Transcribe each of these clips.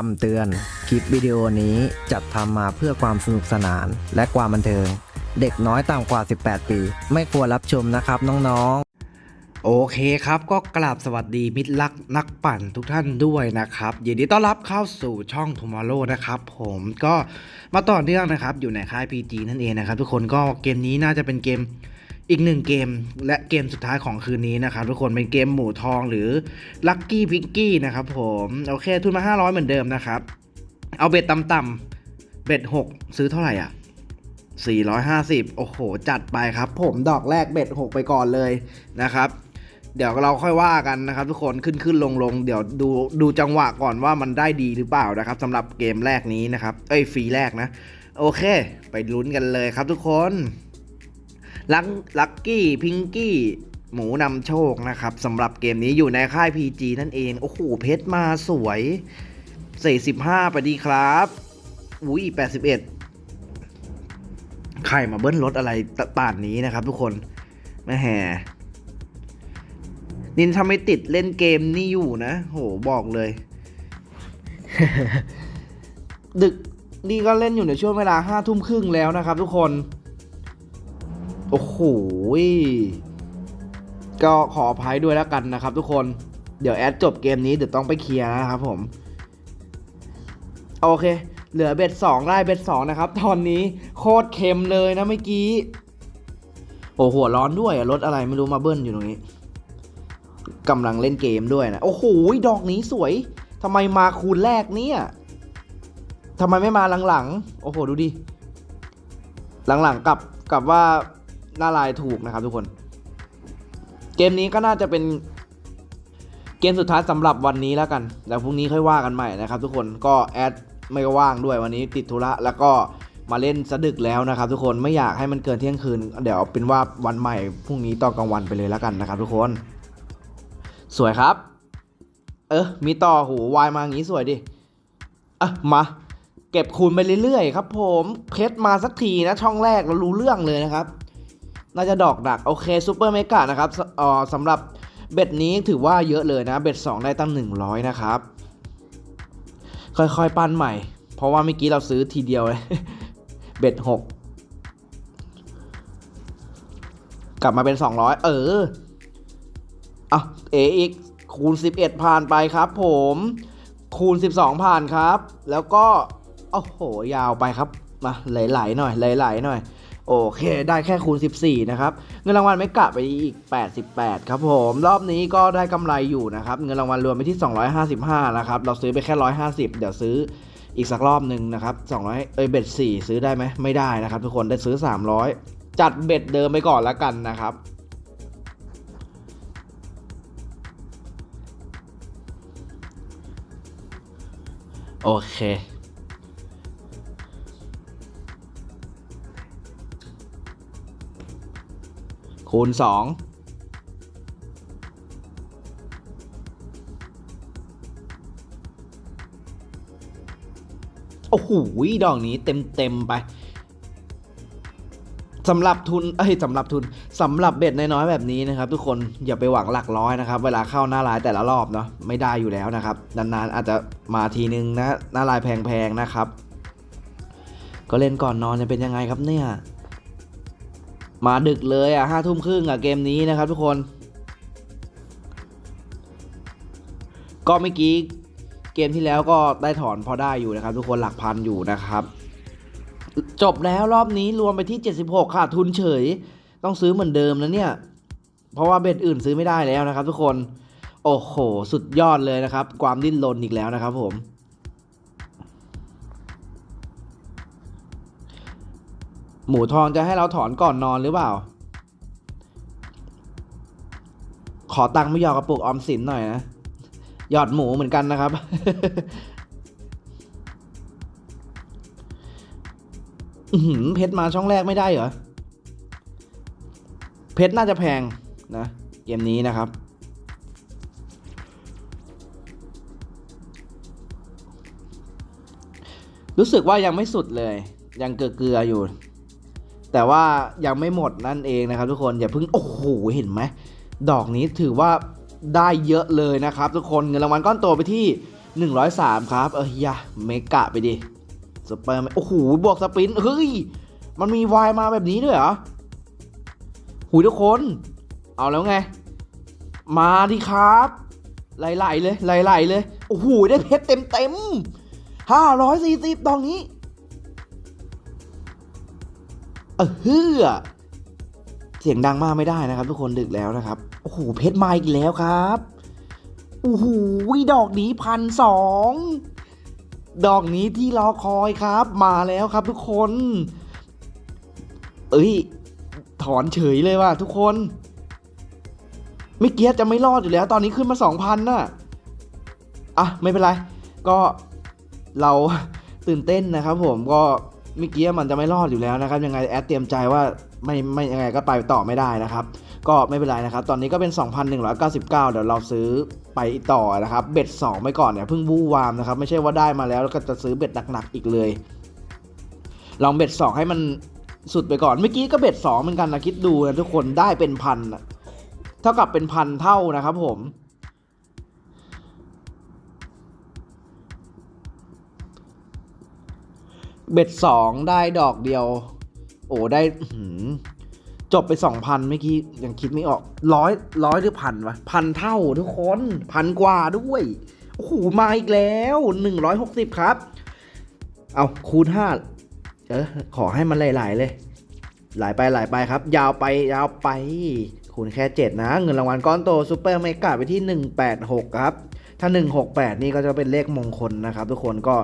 คำเตือน คลิปวิดีโอนี้จัดทำมาเพื่อความสนุกสนานและความบันเทิง เด็กน้อยต่ำกว่า 18 ปี ไม่ควรรับชมนะครับน้องๆ โอเคครับก็กราบสวัสดีมิตรรักนักปั่นทุกท่านด้วยนะครับยินดีต้อนรับเข้าสู่ช่อง Tomorrow นะครับผมก็มาต่อเนื่องนะครับอยู่ในค่าย PG นั่นเองนะครับทุกคนก็เกมนี้น่าจะเป็นเกม อีกหนึ่งเกมและเกมสุดท้ายของคืนนี้นะครับทุกคนเป็นเกมหมูทองหรือ Lucky p i g g y นะครับผมโอเคทุนมา 500 เหมือนเดิมนะครับ เอาเบ็ดต่ำๆเบ็ด 6 ซื้อเท่าไหร่อะ 450 โอ้โห จัดไปครับ ผมดอกแรกเบ็ด 6 ไปก่อนเลยนะครับ เดี๋ยวเราค่อยว่ากันนะครับทุกคนขึ้นขึ้นลงลงเดี๋ยวดูดูจังหวะก่อนว่ามันได้ดีหรือเปล่านะครับสำหรับเกมแรกนี้นะครับ เอ้ยฟรีแรกนะ โอเค ไปลุ้นกันเลยครับทุกคน ลักลักกี้พิงกี้หมูนำโชคนะครับสำหรับเกมนี้อยู่ในค่าย PG นั่นเอง โอ้โห เพชรมาสวย45ไปดีครับอุ้ย81ใครมาเบิ้ลรถอะไรป่านนี้นะครับทุกคนแม่แห่นินทำไม่ติดเล่นเกมนี่อยู่นะ โหบอกเลย ดึกนี่ก็เล่นอยู่ในช่วงเวลาห้าทุ่มครึ่งแล้วนะครับทุกคน โอ้โหก็ขออภัยด้วยแล้วกันนะครับ ทุกคน เดี๋ยวแอดจบเกมนี้เดี๋ยวต้องไปเคลียร์นะครับผม โอเค เหลือเบ็ดสองได้เบ็ดสองนะครับ ตอนนี้โคตรเค็มเลยนะเมื่อกี้ โอ้หัวร้อนด้วยรถอะไรไม่รู้มาเบิ้ลอยู่ตรงนี้กำลังเล่นเกมด้วยนะ โอ้โห ดอกนี้สวยทำไมมาคูณแรกเนี่ยทำไมไม่มาหลังๆ โอ้โห ดูดิ หลังๆกับกับว่า หน้าลายถูกนะครับทุกคน เกมนี้ก็น่าจะเป็นเกมสุดท้ายสำหรับวันนี้แล้วกัน แล้วพรุ่งนี้ค่อยว่ากันใหม่นะครับ ทุกคนก็แอดไม่ว่างด้วยวันนี้ติดธุระแล้วก็มาเล่นสะดึกแล้วนะครับ ทุกคนไม่อยากให้มันเกินเที่ยงคืน เดี๋ยวเป็นว่าวันใหม่พรุ่งนี้ตอนกลางวันไปเลยแล้วกันนะครับ ทุกคน สวยครับ เออมีต่อหูวายมาอย่างนี้สวยดิอะมาเก็บคูณไปเรื่อยๆครับ ผมเพชรมาสักทีนะช่องแรกเรารู้เรื่องเลยนะครับ น่าจะดอกดักโอเคซูเปอร์เมกานะครับอ่อสำหรับเบ็ดนี้ถือว่าเยอะเลยนะ เบ็ด2 ได้ตั้ง 100 นะครับ ค่อยๆ ปั้นใหม่ เพราะว่าเมื่อกี้เราซื้อทีเดียวเลย เบ็ด 6 กลับมาเป็น 200 เอออะเออีกคูณ 11 ผ่านไปครับผม คูณ 12 ผ่านครับ แล้วก็ โอ้โห ยาวไปครับ มาไหลๆหน่อยไหลๆหน่อย โอเค ได้แค่คูณ 14 นะครับ เงินรางวัลไม่กะไปอีก 88 ครับผม รอบนี้ก็ได้กำไรอยู่นะครับ เงินรางวัลรวมไปที่ 255 นะครับ เราซื้อไปแค่ 150 เดี๋ยวซื้ออีกสักรอบหนึ่งนะครับ 200 เอ้ย เบ็ด 4 ซื้อได้ไหม ไม่ได้นะครับ ทุกคน ได้ซื้อ 300 จัดเบ็ดเดิมไปก่อนแล้วกันนะครับโอเค คูณสองโอ้โหดอกนี้เต็มเต็มไปสำหรับทุน เอ้ยสำหรับทุนสำหรับเบ็ดน้อยๆแบบนี้นะครับ ทุกคนอย่าไปหวังหลักร้อยนะครับ เวลาเข้าหน้าลายแต่ละรอบเนาะไม่ได้อยู่แล้วนะครับ นานๆอาจจะมาทีนึงนะหน้าลายแพงๆนะครับ ก็เล่นก่อนนอนจะเป็นยังไงครับเนี่ย มาดึกเลยอะห้าทุ่มครึ่งอะเกมนี้นะครับทุกคน ก็เมื่อกี้เกมที่แล้วก็ได้ถอนพอได้อยู่นะครับ ทุกคนหลักพันอยู่นะครับ จบแล้วรอบนี้รวมไปที่ 76 ค่ะทุนเฉย ต้องซื้อเหมือนเดิมนะเนี่ย เพราะว่าเบ็ดอื่นซื้อไม่ได้แล้วนะครับ ทุกคน โอ้โห สุดยอดเลยนะครับ ความดิ้นรนอีกแล้วนะครับผม หมูทองจะให้เราถอนก่อนนอนหรือเปล่า ขอตังค์ไม่ยอมกระปุกออมสินหน่อยนะ หยอดหมูเหมือนกันนะครับ เพชรมาช่องแรกไม่ได้เหรอ เพชรน่าจะแพงนะ เกมนี้นะครับรู้สึกว่ายังไม่สุดเลย ยังเกลือๆอยู่ แต่ว่ายังไม่หมดนั่นเองนะครับทุกคนอย่าเพิ่งโอ้โหเห็นไหมดอกนี้ถือว่าได้เยอะเลยนะครับ ทุกคนเงินรางวัลก้อนโตไปที่หนึ่งร้อยสามครับ เอ้ยยะเมกะไปดิสเปอร์โอ้โหบวกสปินเฮ้ยมันมีวายมาแบบนี้ด้วยเหรอหูทุกคน เอาแล้วไง มาดิครับไหลๆเลยไหลๆเลยโอ้โหได้เพชรเต็มเต็มห้าร้อยสี่สิบตอนนี้ เออเฮือเสียงดังมากไม่ได้นะครับ ทุกคนดึกแล้วนะครับ โอ้โหเพชรมาอีกแล้วครับโอ้โหดอกนี้พันสองดอกนี้ที่รอคอยครับ มาแล้วครับทุกคน เอ้ย ถอนเฉยเลยว่ะทุกคนไม่เกียจะไม่รอดอยู่แล้ว ตอนนี้ขึ้นมาสองพันน่ะอะไม่เป็นไร ก็เราตื่นเต้นนะครับผมก็ เมื่อกี้มันจะไม่รอดอยู่แล้วนะครับ ยังไงแอดเตรียมใจว่าไม่ไม่ยังไงก็ไปต่อไม่ได้นะครับ ก็ไม่เป็นไรนะครับ ตอนนี้ก็เป็น 2,199 เดี๋ยวเราซื้อไปต่อนะครับ เบ็ด2ไปก่อนเนี่ยเพิ่งวู่วามนะครับ ไม่ใช่ว่าได้มาแล้วแล้วก็จะซื้อเบ็ดหนักๆอีกเลย ลองเบ็ด2ให้มันสุดไปก่อน เมื่อกี้ก็เบ็ด2เหมือนกันนะคิดดูนะทุกคนได้เป็นพันเท่ากับเป็นพันเท่านะครับผม เบ็ดสองได้ดอกเดียว โอ้ได้หืจบไปสองพันเมื่อกี้ยังคิดไม่ออกร้อยร้อยหรือพันวะพันเท่าทุกคนพันกว่าด้วย โอ้โห มาอีกแล้วหนึ่งร้อยหกสิบครับ เอาคูณห้าเออขอให้มันไหลๆเลยไหลไปไหลไปครับ ยาวไปยาวไป คูณแค่เจ็ดนะ เงินรางวัลก้อนโตซูเปอร์เมกาไปที่หนึ่งแปดหกครับ ถ้าหนึ่งหกแปดนี่ก็จะเป็นเลขมงคลนะครับ ทุกคนก็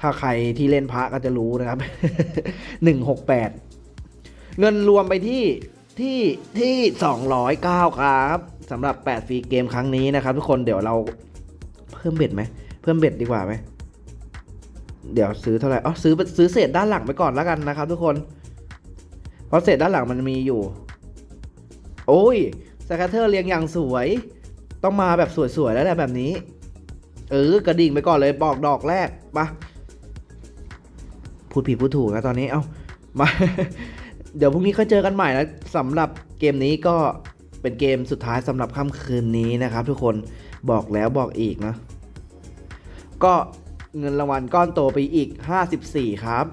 ถ้าใครที่เล่นพระก็จะรู้นะครับหนึ่งหกแปดเงินรวมไปที่ที่ที่สองร้อยเก้าครับสำหรับแปดฟรีเกมครั้งนี้นะครับ ทุกคนเดี๋ยวเราเพิ่มเบ็ดไหม เพิ่มเบ็ดดีกว่าไหม เดี๋ยวซื้อเท่าไหร่ อ๋อ ซื้อซื้อเศษด้านหลังไปก่อนแล้วกันนะครับ ทุกคน เพราะเศษด้านหลังมันมีอยู่ โอ้ยสแคเตอร์เรียงอย่างสวย ต้องมาแบบสวยๆแล้วแหละแบบนี้ เออกระดิ่งไปก่อนเลยบอกดอกแรกมา พูดผิดพูดถูกนะตอนนี้เอามา เดี๋ยวพรุ่งนี้ค่อยเจอกันใหม่นะสำหรับเกมนี้ก็เป็นเกมสุดท้ายสำหรับค่ำคืนนี้นะครับ ทุกคนบอกแล้วบอกอีกนะ ก็เงินรางวัลก้อนโตไปอีก 54 ครับ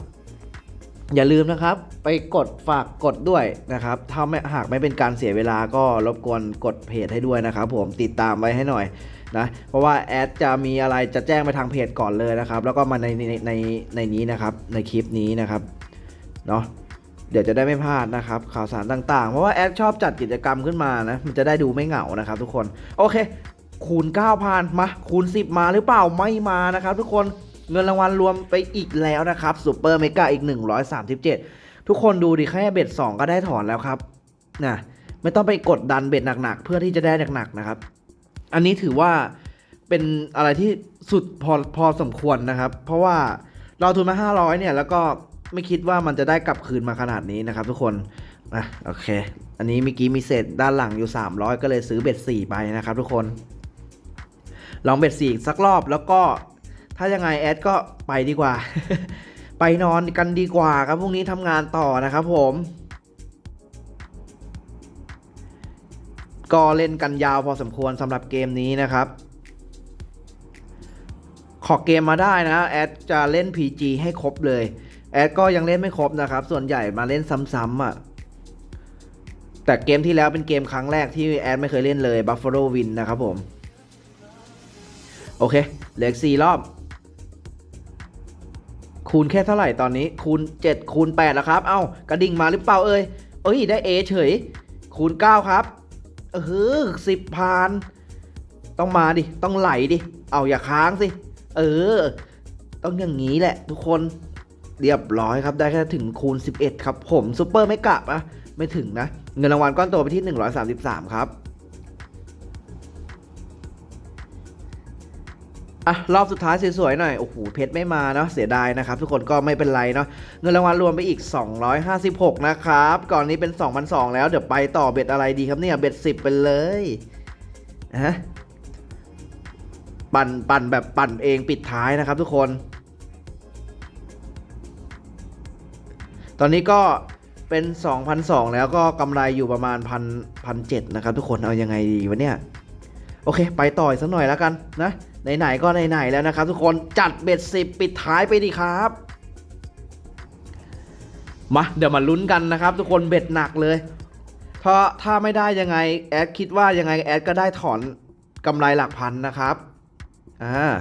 อย่าลืมนะครับ ไปกดฝากกดด้วยนะครับ ถ้าไม่หากไม่เป็นการเสียเวลาก็รบกวนกดเพจให้ด้วยนะครับ ผมติดตามไว้ให้หน่อย นะเพราะว่าแอดจะมีอะไรจะแจ้งไปทางเพจก่อนเลยนะครับ แล้วก็มาในในในในนี้นะครับในคลิปนี้นะครับเนาะเดี๋ยวจะได้ไม่พลาดนะครับ ข่าวสารต่างๆ เพราะว่าแอดชอบจัดกิจกรรมขึ้นมานะมันจะได้ดูไม่เหงานะครับ ทุกคนโอเค คูณ9,000มาคูณ 10 มาหรือเปล่าไม่มานะครับ ทุกคนเงินรางวัลรวมไปอีกแล้วนะครับซูเปอร์เมกาอีก 137 ทุกคนดูดิแค่เบ็ด2ก็ได้ถอนแล้วครับนะไม่ต้องไปกดดันเบ็ดหนักๆเพื่อที่จะได้หนักๆนะครับ อันนี้ถือว่าเป็นอะไรที่สุดพอพอสมควรนะครับ เพราะว่าเราทุนมา 500 เนี่ย แล้วก็ไม่คิดว่ามันจะได้กลับคืนมาขนาดนี้นะครับทุกคนอะโอเค อันนี้เมื่อกี้มีเศษด้านหลังอยู่ 300 ก็เลยซื้อเบ็ด4ไปนะครับทุกคน ลองเบ็ดสี่สักรอบแล้วก็ถ้ายังไงแอดก็ไปดีกว่า ไปนอนกันดีกว่าครับพรุ่งนี้ทำงานต่อนะครับผม ก็เล่นกันยาวพอสมควรสำหรับเกมนี้นะครับ ขอเกมมาได้นะแอดจะเล่น PG ให้ครบเลย แอดก็ยังเล่นไม่ครบนะครับ ส่วนใหญ่มาเล่นซ้ำๆอะแต่เกมที่แล้วเป็นเกมครั้งแรกที่แอดไม่เคยเล่นเลย Buffalo Win นะครับผม โอเค เหลือสี่รอบ คูณแค่เท่าไหร่ตอนนี้ คูณ 7 คูณ8แล้วครับ เอ้ากระดิ่งมาหรือเปล่าเอ่ยเอ้ย ได้ A เฉย คูณ 9 ครับ เออสิบพาน ต้องมาดิ ต้องไหลดิ เอาอย่าค้างสิ เออ ต้องอย่างนี้แหละ ทุกคน เรียบร้อยครับได้แค่ถึงคูณ 11 ครับ ผมซูเปอร์ไม่กลับนะไม่ถึงนะ เงินรางวัลก้อนโตไปที่ 133 ครับ อะรอบสุดท้ายสวยๆหน่อยโอ้โหเพชรไม่มาเนาะเสียดายนะครับ ทุกคนก็ไม่เป็นไรเนาะเงินรางวัลรวมไปอีก 256 นะครับ ก่อนนี้เป็น 2,002 แล้วเดี๋ยวไปต่อเบ็ดอะไรดีครับเนี่ยเบ็ด10 ไปเลยฮะปั่นปั่นแบบปั่นเองปิดท้ายนะครับ ทุกคน ตอนนี้ก็เป็น 2,002 แล้วก็กำไรอยู่ประมาณพันพันเนะครับ ทุกคนเอายังไงดีวะเนี่ย โอเค ไปต่ออีกสักหน่อยแล้วกันนะไหนๆก็ไหนๆแล้วนะครับทุกคนจัดเบ็ดสิบปิดท้ายไปดีครับมาเดี๋ยวมาลุ้นกันนะครับ ทุกคนเบ็ดหนักเลยเพราะถ้าไม่ได้ยังไงแอดคิดว่ายังไงแอดก็ได้ถอนกำไรหลักพันนะครับอ่า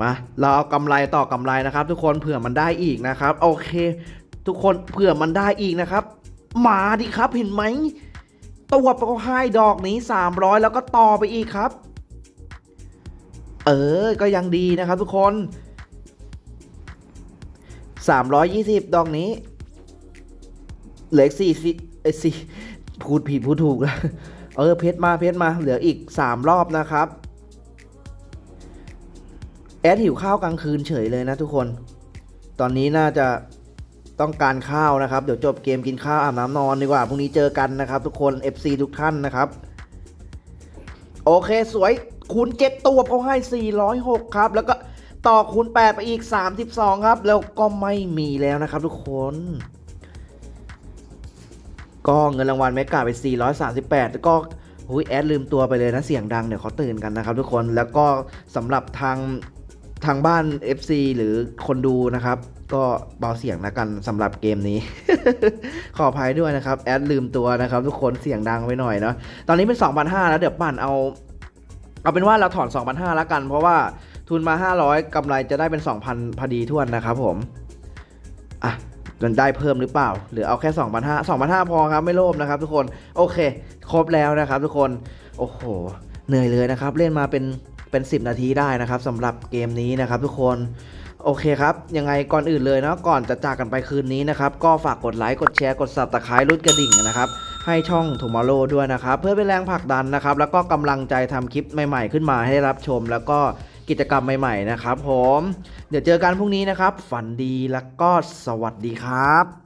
มาเราเอากำไรต่อกำไรนะครับ ทุกคนเผื่อมันได้อีกนะครับ โอเค ทุกคนเผื่อมันได้อีกนะครับ มาดิครับเห็นไหม ตัวโปรให้ดอกนี้ 300 แล้วก็ต่อไปอีกครับ เออ ก็ยังดีนะครับทุกคน 320 ดอกนี้ เหลืออีกสี่สิสี่พูดผิดพูดถูกแล้วเออเพชรมาเพชรมาเหลืออีกสามรอบนะครับ แอดหิวข้าวกลางคืนเฉยเลยนะทุกคน ตอนนี้น่าจะ ต้องการข้าวนะครับ เดี๋ยวจบเกมกินข้าวอาบน้ำนอนดีกว่าพรุ่งนี้เจอกันนะครับ ทุกคน FC ทุกท่านนะครับ โอเคสวยคูณ7ตัวเขาให้ 406 ครับ แล้วก็ต่อคูณ8ไปอีก 32 ครับ แล้วก็ไม่มีแล้วนะครับ ทุกคนก็เงินรางวัลแมกกาไป 438 แล้วก็หุยแอดลืมตัวไปเลยนะเสียงดังเดี๋ยวเขาตื่นกันนะครับ ทุกคนแล้วก็สำหรับทางทางบ้าน FC หรือคนดูนะครับ ก็เบาเสียงนะกันสำหรับเกมนี้ ขออภัยด้วยนะครับ แอดลืมตัวนะครับ ทุกคนเสียงดังไปหน่อยเนาะตอนนี้เป็น2,500แล้วเดี๋ยวปั่นเอา เอาเป็นว่าเราถอน2,500แล้วกัน เพราะว่าทุนมา 500กำไรจะได้เป็น 2,000พอดีทวนนะครับผมอะมันได้เพิ่มหรือเปล่า หรือเอาแค่2,500 2,500พอครับไม่โลภนะครับ ทุกคนโอเค ครบแล้วนะครับ ทุกคนโอ้โหเหนื่อยเลยนะครับ เล่นมาเป็นเป็น 10 นาทีได้นะครับสำหรับเกมนี้นะครับ ทุกคน โอเคครับ ยังไงก่อนอื่นเลยเนาะก่อนจะจากกันไปคืนนี้นะครับ ก็ฝากกดไลค์กดแชร์กดซับตะข่ายรุดกระดิ่งนะครับ ให้ช่องถุมาโลด้วยนะครับ เพื่อเป็นแรงผลักดันนะครับ แล้วก็กำลังใจทำคลิปใหม่ ๆ ขึ้นมาให้รับชม แล้วก็กิจกรรมใหม่ ๆ นะครับผม เดี๋ยวเจอกันพรุ่งนี้นะครับ ฝันดีแล้วก็สวัสดีครับ